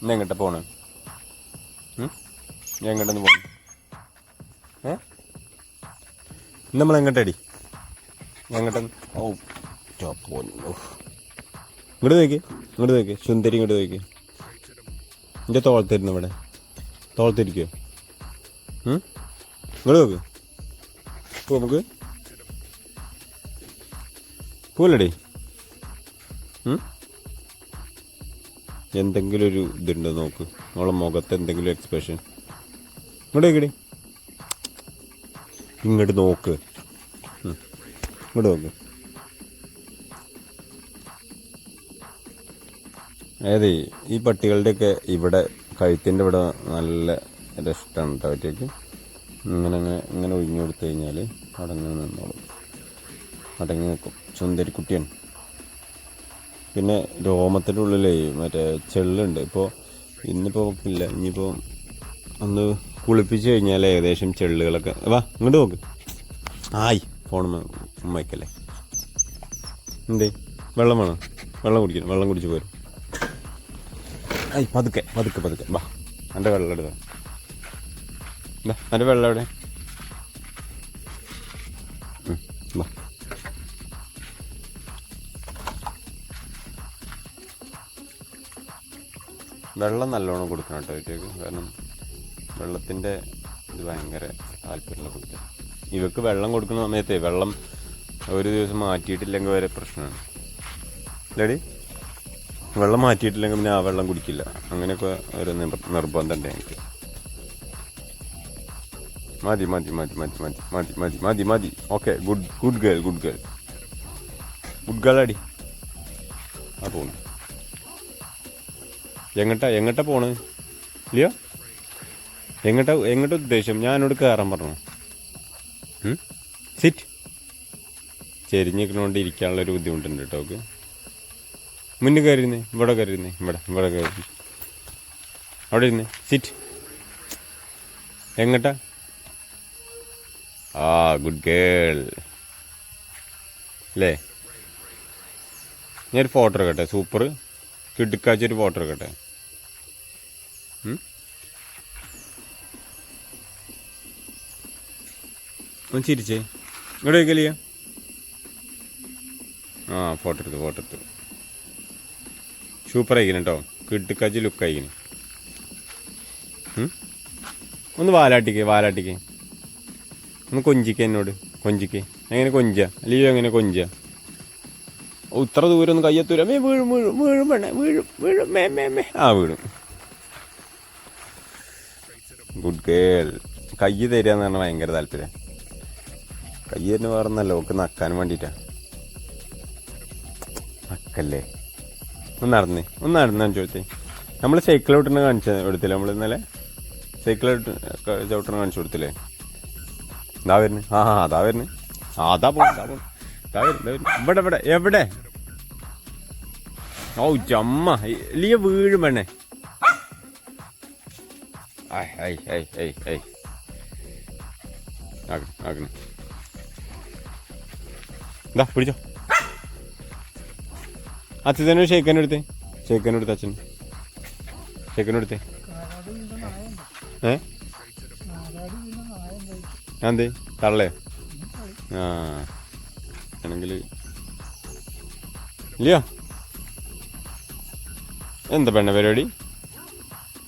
ഇന്ന് എങ്ങോട്ടാ പോണ്? എങ്ങോട്ടൊന്ന് പോണ്? ഏ? നമ്മൾ എങ്ങോട്ടടി? എങ്ങോട്ടൊന്ന് ഓ പൊന്നോ. ഇങ്ങോട്ട് നോക്കി ഇങ്ങോട്ട് നോക്കി. സുന്ദരി ഇങ്ങോട്ട് നോക്കി. എന്റെ തോളത്തിരുന്നു ഇവിടെ. തോളത്തിരിക്കോ? ഇങ്ങോട്ട് നോക്ക്. പോ നമുക്ക്. പോലടി എന്തെങ്കിലും ഒരു ഇതുണ്ടോ നോക്ക്. നമ്മളെ മുഖത്ത് എന്തെങ്കിലും എക്സ്പ്രഷൻ ഇങ്ങോട്ട് കിടി ഇങ്ങോട്ട് നോക്ക്. ഇങ്ങോട്ട് നോക്ക്. അതായത് ഈ പട്ടികളുടെയൊക്കെ ഇവിടെ കഴുത്തിന്റെ ഇവിടെ നല്ല രഷ്ടമാണ് കേട്ടോ അവറ്റേക്ക് ഇങ്ങനെ അങ്ങനെ ഇങ്ങനെ ഒഴിഞ്ഞു കൊടുത്തു കഴിഞ്ഞാൽ അടങ്ങി നിന്നോളും. അടങ്ങി നിൽക്കും ചുന്തരി കുട്ടിയാണ് പിന്നെ രോമത്തിന്റെ ഉള്ളിലേ മറ്റേ ചെള്ളുണ്ട്. ഇപ്പോൾ ഇന്നിപ്പോൾ ഇല്ല. ഇനിയിപ്പോൾ ഒന്ന് കുളിപ്പിച്ച് കഴിഞ്ഞാൽ ഏകദേശം ചെള്ളുകളൊക്കെ വാ ഇങ്ങോട്ട് നോക്ക്. ആയി ഫോൺ ഉമ്മയ്ക്കല്ലേ. എന്തേ? വെള്ളം വേണം? വെള്ളം കുടിക്കണം. വെള്ളം കുടിച്ച് പോരും. ആയി പതുക്കെ പതുക്കെ പതുക്കെ. വാ എന്റെ വെള്ളം എടുക്കാം എന്റെ വെള്ളം എവിടെ വെള്ളം നല്ലോണം കൊടുക്കണം കേട്ടോ ഇവറ്റേക്ക് കാരണം വെള്ളത്തിന്റെ ഇത് ഭയങ്കര താല്പര്യമുള്ള കുട്ടി ഇവക്ക് വെള്ളം കൊടുക്കുന്ന സമയത്തെ വെള്ളം ഒരു ദിവസം മാറ്റിയിട്ടില്ലെങ്കിൽ വരെ പ്രശ്നമാണ്. ഡാഡി വെള്ളം മാറ്റിയിട്ടില്ലെങ്കിൽ പിന്നെ ആ വെള്ളം കുടിക്കില്ല. അങ്ങനെയൊക്കെ ഒരു നിർബന്ധം നിർബന്ധമുണ്ട് എനിക്ക്. മതി മതി മതി മതി മതി മതി മതി മതി മതി. Okay good good girl good girl. Good girl അടി എങ്ങട്ടാ എങ്ങട്ടാ പോണ്? ഇല്ലയോ എങ്ങട്ടാ എങ്ങോട്ടാ ഉദ്ദേശം? ഞാൻ എന്നോട് കയറാൻ പറഞ്ഞു സിറ്റ് ചെരിഞ്ഞിരിക്കണോണ്ട് ഇരിക്കാനുള്ള ഒരു ബുദ്ധിമുട്ടുണ്ട് കേട്ടോ ഓക്കെ മുന്നിൽ കയറിയിരുന്നേ ഇവിടെ കയറിയിരുന്നേ ഇവിടെ ഇവിടെ കയറി അവിടെ ഇരുന്നേ സിറ്റ് എങ്ങട്ടാ? ആ ഗുഡ് ഗേൾ അല്ലേ ഞാനൊരു ഫോട്ടോ എടുക്കട്ടെ സൂപ്പർ കിടുക്കാച്ചൊരു ഫോട്ടോ എടുക്കട്ടെ? ഒന്ന് ചിരിച്ചേ. ഇങ്ങോട്ട് വയ്ക്കലിയ ആ ഫോട്ടോ എടുത്തു ഫോട്ടോ എടുത്തു സൂപ്പർ ആയിക്കണം കേട്ടോ കിടുക്കാച്ചി ലുക്ക് ആയിക്കണം ഒന്ന് വാലാട്ടിക്ക് വാലാട്ടിക്ക്. ഒന്ന് കൊഞ്ചിക്ക് എന്നോട് കൊഞ്ചിക്ക്. എങ്ങനെ കൊഞ്ച? അല്ലയോ എങ്ങനെ കൊഞ്ച? ഇത്ര ദൂരം ഒന്നും കയ്യെത്തൂല. മേ വീഴും വീഴും വീഴും വേണേ വീഴും വീഴും മേ മേ മേ. ആ വീഴും. ഗുഡ് ഗേൾ കൈ എന്ന് പറഞ്ഞാൽ ഭയങ്കര താല്പര്യം. കൈ തന്നെ പറഞ്ഞല്ലോ ഓക്ക് നക്കാൻ വേണ്ടിയിട്ടാണ് നക്കല്ലേ? ഒന്ന് നടന്നേ ഒന്ന് നടന്നു ചോദിച്ചേ. നമ്മൾ സൈക്കിൾ ചവിട്ടണ കാണിച്ച കൊടുത്തില്ലേ നമ്മൾ ഇന്നലെ സൈക്കിൾ ചവിട്ടണ കാണിച്ചു കൊടുത്തില്ലേ? ഇതാ വരുന്നു. ആ അതാ വരുന്നു. ആ അതാ പോകും അതാ പോകും ഇവിടെ ഇവിടെ എവിടെ? ഓ ജമ്മ. ലിയ വീഴും വേണേ Ay, ay, ay, ay, ay. ആക്കണം ആക്കണം എന്താ പിടിച്ചോ. അച്ഛനൊരു ഷേക്കൻ ഷേക്കനെടുത്ത് അച്ഛൻ. ഷേക്കനെടുത്തേ ഏ? എന്തേ തള്ളേ? ആ. ആണെങ്കിൽ ഇല്ലയോ? എന്താ പെണ്ണ പരിപാടി?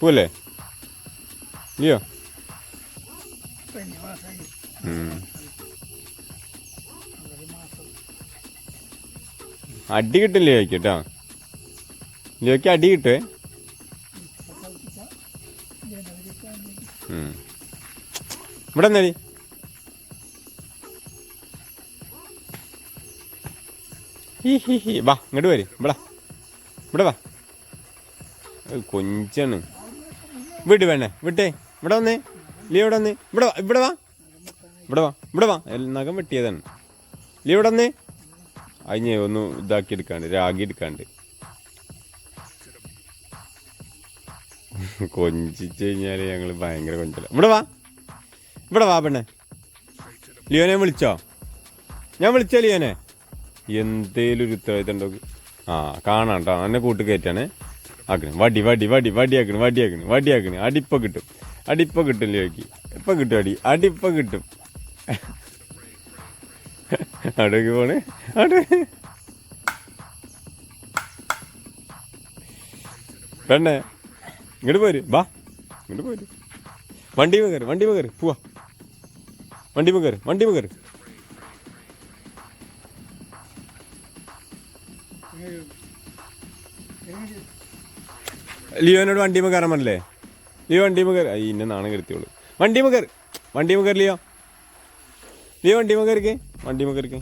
പോലേ ഉം. അടി കിട്ടില്ലേ ലിയോയ്ക്ക് കേട്ടോ ലിയോയ്ക്ക് അടി കിട്ടേ. ഇവിടെ എന്നാ ഹി ഹി ഹി. വാ ഇങ്ങോട്ട് വരും. ഇവിടെ. ഇവിടെ വാ. കൊഞ്ചാണ്. വിട് വേണേ. വിട്ടേ. ഇവിടെ വന്നേ. ലീ ഇവിടെ വന്നേ. ഇവിടെ വാ ഇവിടെ വാ. ഇവിടെ വാ ഇവിടെ വാ. നഖം വെട്ടിയതാണ്. ലീ ഇവിടെ വന്നേ. അതിന് ഒന്ന് ഇതാക്കി എടുക്കാണ്ട് രാഗി എടുക്കാണ്ട്. കൊഞ്ചിച്ച് കഴിഞ്ഞാൽ ഞങ്ങൾ ഭയങ്കര കൊഞ്ചല. ഇവിടെ വാ. ഇവിടെ വാ പെണ്ണെ. ലിയോനെ വിളിച്ചോ? ഞാൻ വിളിച്ചോ ലിയോനെ? എന്തേലും ഒരു ഉത്തരവാദിത്തം ഉണ്ടോ? ആ കാണാം കേട്ടോ എന്നെ കൂട്ട് കയറ്റാണ് ആക്കണ്. വടി വടി വടി വടിയാക്കണ് വടിയാക്കണ് വടിയാക്കണ്. അടിപ്പൊ കിട്ടും. അടിപ്പ കിട്ടില്ല നോക്കി ഇപ്പൊ കിട്ടും അടി. അടിപ്പ കിട്ടും. അടക്ക് പോണ്. അടു പെണ്ണേ ഇങ്ങോട്ട് പോര്. ബാ ഇങ്ങോട്ട് പോര്. വണ്ടി കയറി വണ്ടി കയറി പോവാ. വണ്ടി കയറി വണ്ടി കയറി ലിയോനോട് വണ്ടി കയറാൻ പറഞ്ഞില്ലേ? ലിയോ വണ്ടി മുഖർ അയ്യ ഇന്നെ നാണം കരുത്തിയോളൂ വണ്ടി മുഖർ വണ്ടി മുഖർ ലിയോ. ലിയോ വണ്ടി മുഖർക്ക് വണ്ടി മുഖർക്ക്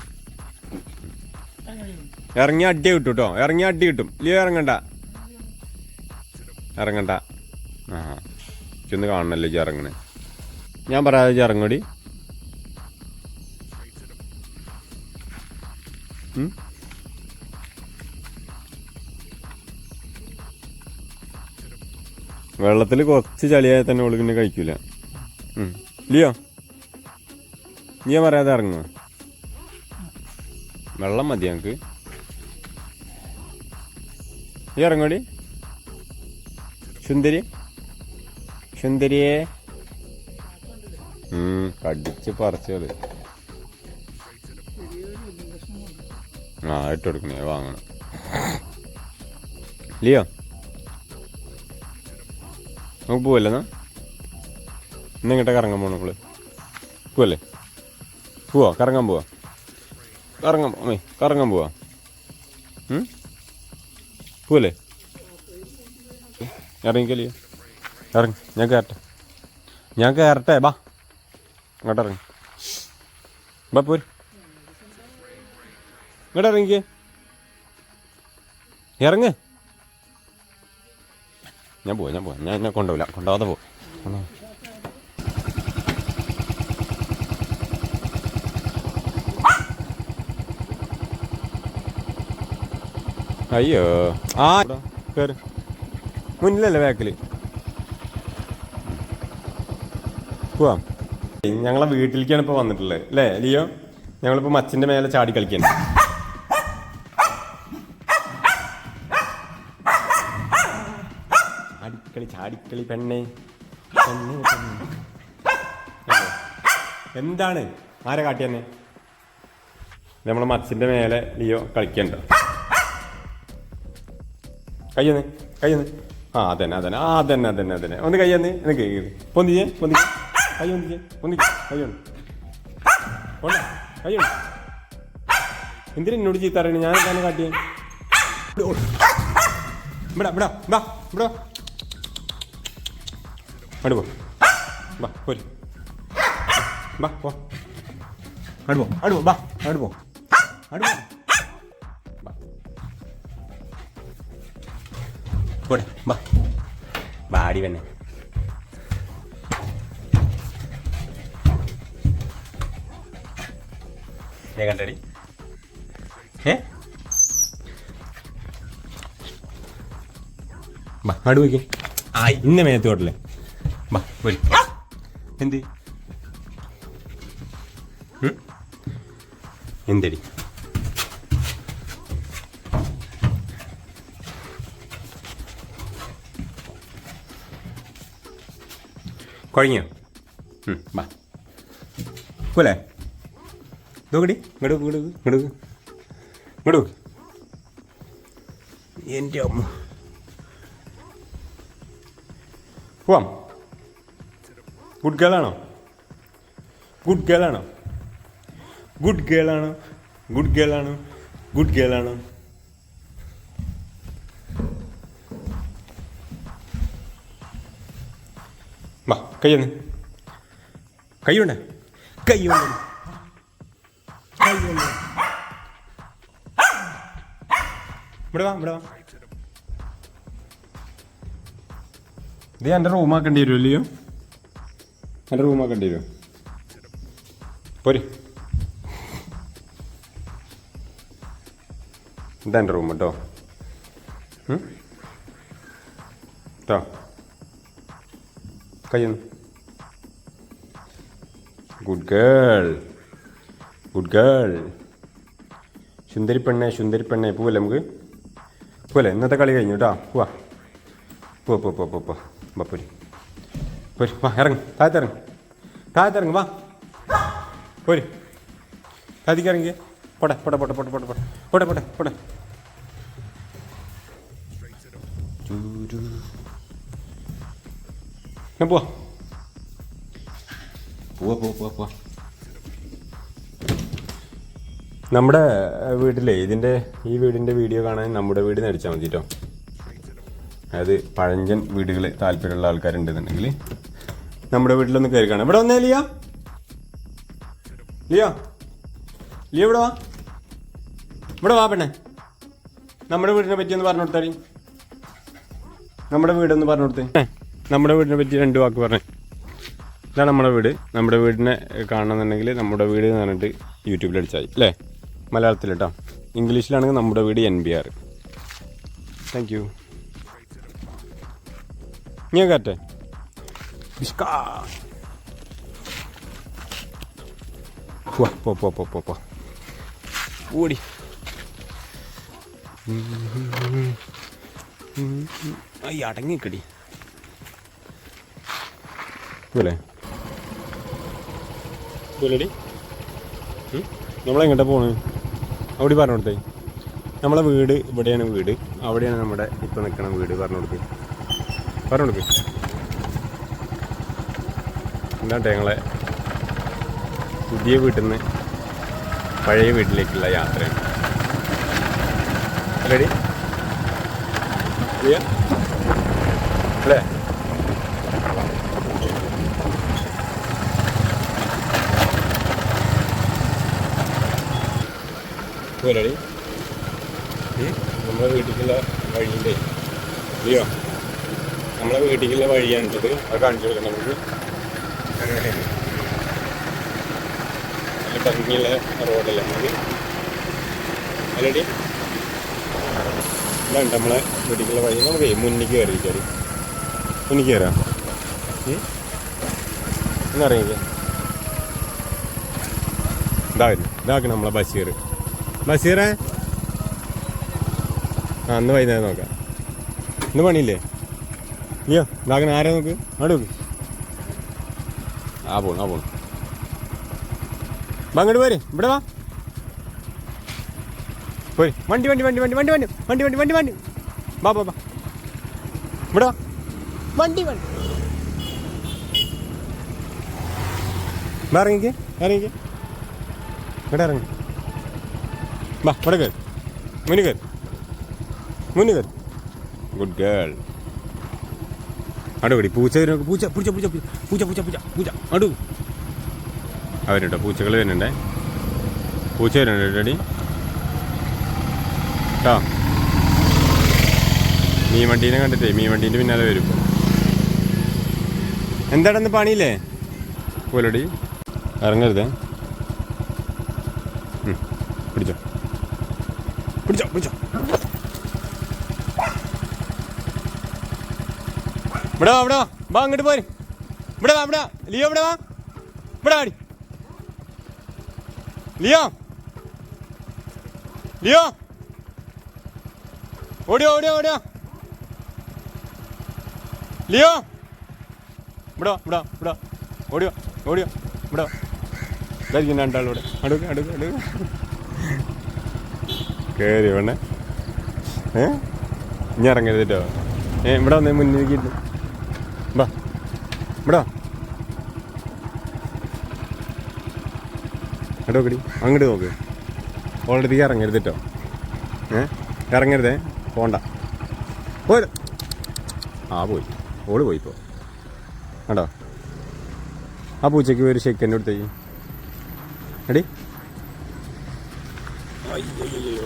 ഇറങ്ങി അടി കിട്ടും കേട്ടോ ഇറങ്ങി അടി കിട്ടും. ലിയോ ഇറങ്ങണ്ട. ഇറങ്ങണ്ട. ആ. ചെന്ന് കാണണല്ലോ ഇറങ്ങണേ. ഞാൻ പറയാതെ ഇറങ്ങടി ഉം? വെള്ളത്തിൽ കുറച്ച് ചളിയായ തന്നെ ഓൾ പിന്നെ കഴിക്കൂല. ഇല്ലയോ ലിയോ? നീ പറയാതെ ഇറങ്ങുക വെള്ളം മതി ഞങ്ങൾക്ക് നീ ഇറങ്ങോടി. സുന്ദരി. സുന്ദരിയെ. കടിച്ച് പറിച്ചത് ആ ഇട്ട് കൊടുക്കണേ വാങ്ങണം. ലിയോ? നമുക്ക് പോവല്ലെന്നാ ഇന്ന് ഇങ്ങോട്ട് കറങ്ങാൻ പോകണം നമ്മൾ പോവല്ലേ? പോവാ കറങ്ങാൻ പോവാ. കറങ്ങാൻ അമ്മേ കറങ്ങാൻ പോവാ? പോവല്ലേ? ഇറങ്ങിക്കലിയോ ഇറങ്ങി ഞാൻ കയറട്ടെ ഞാൻ കയറട്ടെ ബാ. അങ്ങോട്ട് ഇറങ്ങി. ബാ പോര്. ഇങ്ങോട്ട് ഇറങ്ങിക്കേ. ഇറങ്ങ്. ഞാൻ പോവാം ഞാൻ പോവാം ഞാൻ എന്നെ കൊണ്ടുപോകില്ല കൊണ്ടുപോകാതെ പോവാ. അയ്യോ. ആ കേറ്. മുന്നിലല്ലേ ബാക്കിൽ പോവാം. ഞങ്ങളെ വീട്ടിലേക്കാണ് ഇപ്പൊ വന്നിട്ടുള്ളത്. അല്ലേ ലിയോ? ഞങ്ങളിപ്പോ മച്ചിന്റെ മേലെ ചാടി കളിക്കാൻ ചാടിക്കളി പെണ്ണെ. എന്താണ്? ആരെ കാട്ടിയെന്നെ നമ്മളെ മച്ചിന്റെ മേലെ ലിയോ കളിക്കണ്ട. കയ്യന്ന് കയ്യന്ന്. ആ അതന്നെ അതന്നെ ആ അതന്നെ അതന്നെ അതന്നെ. ഒന്ന് കയ്യന്ന് എനിക്ക് പൊന്തിയേ പൊന്തി കൈ പൊന്തിച്ചേ പൊന്തിച്ച് കയ്യൊന്ന് കൊണ്ട കയ്യൊന്ന് എന്തിനാ എന്നോട് ചീത്ത അറിയണേ ഞാൻ തന്നെ കാട്ടിയേ? ഇവിടെ ഇവിടെ ഇവിടെ ഇവിടെ. അങ്ങോട്ട് പോ. ബാ പോര്. ബാ പോ. അങ്ങോട്ട് പോ അങ്ങോട്ട് പോ ബാ അങ്ങോട്ട് പോ. അങ്ങോട്ട് പോ. പോടെ ബാ. ബാടി തന്നെ ഞാൻ കണ്ടടി. ഏ? ബാ അങ്ങോട്ട് പോയിക്കേ. ആ ഇന്ന മേത്ത് ബാ പോരി എന്ത്? എന്തടി? കുഴങ്ങിയോ ബാ പോലെ? നോക്കടി ഇങ്ങോട്ട് ഇങ്ങോട്ട് ഇങ്ങോട്ട്. ഇങ്ങോട്ട് എന്റെ അമ്മ. പോവാം. ഗുഡ് ഗേൾ ആണോ? ഗുഡ് ഗേൾ ആണോ? ഗുഡ് ഗേൾ ആണോ? ഗുഡ് ഗേൾ ആണോ? ഗുഡ് ഗേൾ ആണോ? വാ കയ്യൊന്ന് കയ്യുണ്ട് കയ്യുണ്ട് കയ്യുണ്ട് ഇവിടെ വാ ഇവിടെ വാ. ഇത് എന്റെ റൂമാക്കേണ്ടി വരുമോ ഇല്ലയോ എന്റെ റൂമാക്കേണ്ടി വരുമോ പോരി. ഇതാ എന്റെ റൂം കേട്ടോ കേട്ടോ കയ്യൊന്ന്. ഗുഡ് ഗേൾ ഗുഡ് ഗേൾ സുന്ദരി പെണ്ണെ സുന്ദരി പെണ്ണെ. പോവല്ലേ നമുക്ക്? പോവല്ലേ? ഇന്നത്തെ കളി കഴിഞ്ഞു കേട്ടോ പോവാ. പോ പോ പോ പോ പോ. പോരി. പോരി വാ ഇറങ്ങ്. താഴത്ത് ഇറങ്ങ്. താഴത്ത് ഇറങ്ങ് വാ. പോരി. താഴത്തേക്ക് ഇറങ്ങി പോട്ടെ പോട്ടെ പോട്ടെ പോട്ടെ പോട്ടെ പോട്ടെ പോട്ടെ പോട്ടെ പോട്ടെ. ഞാൻ പോവാ. പോവാ പോവാ പോവാ പോവാ. നമ്മുടെ വീട്ടിലെ ഇതിന്റെ ഈ വീടിന്റെ വീഡിയോ കാണാൻ നമ്മുടെ വീട് നടിച്ചാൽ മതി കേട്ടോ അതായത് പഴഞ്ചൻ വീടുകൾ താല്പര്യമുള്ള ആൾക്കാരുണ്ടെന്നുണ്ടെങ്കിൽ നമ്മുടെ വീട്ടിലൊന്ന് കയറി കാണാം. ഇവിടെ വന്നേ ലിയ. ലിയോ. ലിയോ ഇവിടെ വാ. ഇവിടെ വാ പെണ്ണേ. നമ്മുടെ വീടിനെ പറ്റി ഒന്ന് പറഞ്ഞു കൊടുത്താടി നമ്മുടെ വീടൊന്ന് പറഞ്ഞു കൊടുത്തേ. നമ്മുടെ വീടിനെ പറ്റി രണ്ട് വാക്ക് പറഞ്ഞേ. ഇതാണ് നമ്മുടെ വീട്. നമ്മുടെ വീടിനെ കാണണമെന്നുണ്ടെങ്കിൽ നമ്മുടെ വീട് എന്ന് പറഞ്ഞിട്ട് യൂട്യൂബിൽ അടിച്ചായി. അല്ലേ? മലയാളത്തിൽ കേട്ടോ ഇംഗ്ലീഷിലാണെങ്കിൽ നമ്മുടെ വീട് N B R thank you ഞാൻ കാട്ടെ Biska! Pô, pô, pô, pô, pô, pô. Uri. അയ്യ അടങ്ങി നിൽക്കടി ഇതല്ലേ ഇതല്ലേടി നമ്മളെങ്ങോട്ടാ പോണേ? അവിടെ പറഞ്ഞു കൊടുത്തേ. നമ്മളെ വീട് ഇവിടെയാണ് വീട്. അവിടെയാണ് നമ്മുടെ ഇപ്പം നിൽക്കണ വീട് പറഞ്ഞു കൊടുത്തേ. പറഞ്ഞു കൊടുക്കേ എന്താട്ടെ ഞങ്ങളെ പുതിയ വീട്ടിൽ നിന്ന് പഴയ വീട്ടിലേക്കുള്ള യാത്രയാണ്. റെഡി അല്ലേ? പോരടി നമ്മളെ വീട്ടിലേക്കുള്ള വഴിയില്ലേ അയ്യോ നമ്മളെ വീട്ടിലേക്കുള്ള വഴിയാണിത്. അത് കാണിച്ചു കൊടുക്കണം നമുക്ക്. നല്ല ഭംഗിയുള്ള റോഡല്ലേ അല്ലടി? നമ്മളെ വീട്ടിലുള്ള വഴി നമുക്ക് മുന്നിക്ക് കയറി മുന്നിക്ക് കയറാം. എന്നറിയില്ല ഇതാവില്ല ഇതാക്കണം നമ്മളെ ബഷീർ. ബഷീറേ? ആ അന്ന് വൈകുന്നേരം നോക്കാം. ഇന്ന് പണിയില്ലേ? അയ്യോ ഇതാക്കണം ആരാ നോക്ക്? അവിടെ നോക്ക്. ആ പോണു ആ പോണു. അങ്ങോട്ട് പോരെ ഇവിടെ വാ. പോരെ. വണ്ടി വണ്ടി വണ്ടി വണ്ടി വണ്ടി വണ്ടി. വണ്ടി വണ്ടി വണ്ടി വണ്ടി. വാ വാ വാ. ഇവിടെ വാ. വണ്ടി വണ്ടി. ഇറങ്ങിക്കേ. ഇറങ്ങിക്കേ. ഇവിടെ ഇറങ്ങി. വാ ഇവിടെ കയറി മുന്നിൽ കയറി മുന്നിൽ കയറി ഗുഡ് ഗേൾ അടുപടി പൂച്ച പൂച്ച പൂച്ച പൂച്ച പൂച്ച പൂച്ച പൂച്ച പൂച്ച അടു. അവരുണ്ടോ പൂച്ചകൾ വരുന്നുണ്ടേ. പൂച്ച വരുന്നുണ്ട് ഡാഡി കേട്ടോ മീൻ വണ്ടീനെ കണ്ടിട്ടേ മീൻ വണ്ടീന്റെ പിന്നാലെ വരും എന്താണെന്ന് പണിയില്ലേ? പോലടി. ഇറങ്ങരുതേ. പിടിച്ചോ. പിടിച്ചോ പിടിച്ചോ. ഇവിടെ വാ ഇവിടെ വാ. വാ അങ്ങോട്ട് പോര്. ഇവിടെ വാ ഇവിടെ ലിയോ ഇവിടെ വാ. ഇവിടെ വാടി. ലിയോ. ലിയോ. ഓടിയോ ഓടിയോ ഓടിയോ. ലിയോ. ഇവിടെ ഇവിടെ ഇവിടെ. ഓടിയോ ഓടിയോ. ഇവിടെ. ഇതായിരിക്കും രണ്ടാളിവിടെ അടുക്ക് അടുക്ക് അടുക്ക്. കയറി വേണേ. ഏ? ഇനി ഇറങ്ങരുത് ഏ ഇവിടെ വന്നേ മുന്നിലേക്ക് ഇരുന്നു വാ ഇവിടെ വാ അങ്ങോട്ട് നോക്കടി അങ്ങോട്ട് നോക്ക്. ഓൾറെഡി ഇറങ്ങരുത് കേട്ടോ ഏ? ഇറങ്ങരുതേ. പോണ്ട. പോര. ആ പോയി. ഓൾ പോയി പോ കണ്ടോ? ആ പൂച്ചയ്ക്ക് ഒരു ഷെക്കന്റെ അടുത്തേക്ക് എടി.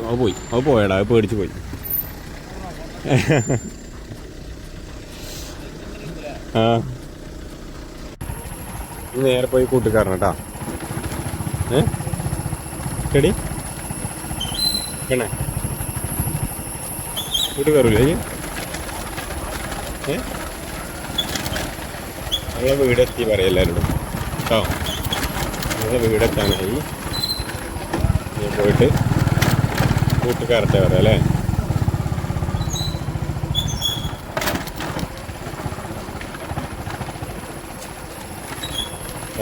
അത് പോയി. അത് പോയടാ അത് പേടിച്ച് പോയി. ആ. നേരെ പോയി കൂട്ടുകാരൻ ചെടി വേണേ. വീട്ടിൽ കയറില്ലേ ഏ? നമ്മളെ വീടെത്തി പറയാം എല്ലാവരോടും കേട്ടോ? നമ്മളെ വീടെത്താനായി. ഞാൻ പോയിട്ട് കൂട്ടുകാരത്തെ പറയാം അല്ലേ?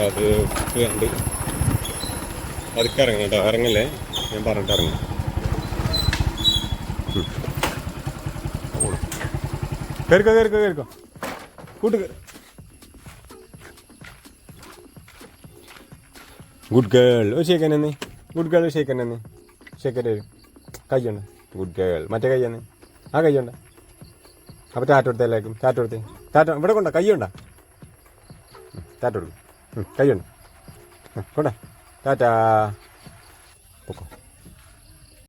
അത് കണ്ട് അതൊക്കെ ഇറങ്ങണം കേട്ടോ ഇറങ്ങല്ലേ? ഞാൻ പറഞ്ഞിട്ട് ഇറങ്ങും. കയറിക്കോ കയറിക്കോ കയറിക്കോ കൂട്ട് ഗുഡ് ഗേൾ ഒരു ഷേക്കൻ തന്നെ ഗുഡ് ഗേൾ ഷേക്കൻ തന്നെ ഷേക്കൻ വരും കയ്യുണ്ട് ഗുഡ് ഗേൾ മറ്റേ കയ്യാണ് ആ കയ്യുണ്ട അപ്പോൾ ടാറ്റ കൊടുത്തേ എല്ലാവർക്കും. ടാറ്റ കൊടുത്തേ. ടാറ്റ ഇവിടെ കൊണ്ട? കയ്യുണ്ട ടാറ്റ കയ്യുണ്ട് കൊണ്ട? Dadah. Pokok.